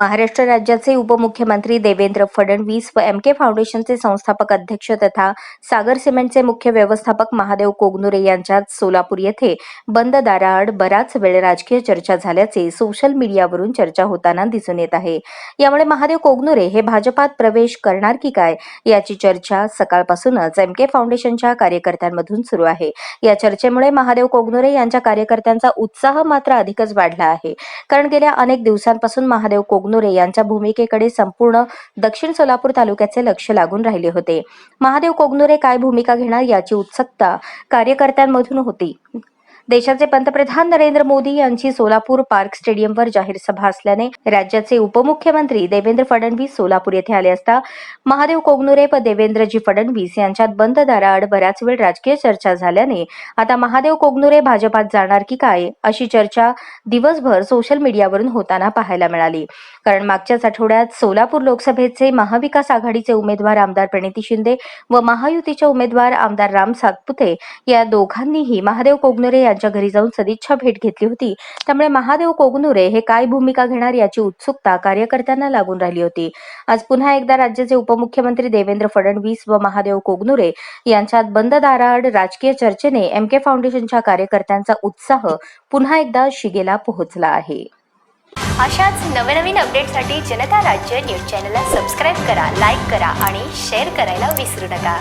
महाराष्ट्र राज्याचे उपमुख्यमंत्री देवेंद्र फडणवीस व एम के फाउंडेशनचे संस्थापक अध्यक्ष तथा सागर सिमेंटचे मुख्य व्यवस्थापक महादेव कोगनुरे यांच्यात सोलापूर येथे बंद दाराआड बराच वेळ राजकीय चर्चा झाल्याचे सोशल मीडियावरून चर्चा होताना दिसून येत आहे. यामुळे महादेव कोगनुरे हे भाजपात प्रवेश करणार की काय? याची चर्चा सकाळपासूनच एम के फाउंडेशनच्या कार्यकर्त्यांमधून सुरू आहे. या चर्चेमुळे महादेव कोगनुरे यांच्या कार्यकर्त्यांचा उत्साह मात्र अधिकच वाढला आहे. कारण गेल्या अनेक दिवसांपासून महादेव कोगनुरे यांच्या भूमिकेकडे संपूर्ण दक्षिण सोलापूर तालुक्याचे लक्ष लागून राहिले होते. महादेव कोगनुरे काय भूमिका घेणार याची उत्सुकता कार्यकर्त्यांमधून होती. देशाचे पंतप्रधान नरेंद्र मोदी यांची सोलापूर पार्क स्टेडियमवर जाहीर सभा असल्याने राज्याचे उपमुख्यमंत्री देवेंद्र फडणवीस सोलापूर येथे आले असता महादेव कोगनुरे व देवेंद्रजी फडणवीस यांच्यात बंद दाराआड बराच वेळ राजकीय चर्चा झाल्याने आता महादेव कोगनुरे भाजपात जाणार की काय अशी चर्चा दिवसभर सोशल मीडियावरून होताना पाहायला मिळाली. कारण मागच्याच आठवड्यात सोलापूर लोकसभेचे महाविकास आघाडीचे उमेदवार आमदार प्रणिती शिंदे व महायुतीचे उमेदवार आमदार राम सातपुते या दोघांनीही महादेव कोगनुरे त्यांच्या घरी जाऊन सदिच्छा भेट घेतली होती. त्यामुळे महादेव कोगनुरे हे काय भूमिका घेणार याची उत्सुकता कार्यकर्त्यांना लागून राहिली होती. आज पुन्हा एकदा राज्याचे उपमुख्यमंत्री देवेंद्र फडणवीस व महादेव कोगनुरे यांच्यात बंद दाराआड राजकीय चर्चेने एम के फाउंडेशनच्या कार्यकर्त्यांचा उत्साह पुन्हा एकदा शिगेला पोहोचला आहे. अशाच नवनवीन अपडेटसाठी जनता राज्य न्यूज चॅनलला सबस्क्राईब करा लाईक करा आणि शेअर करायला विसरू नका.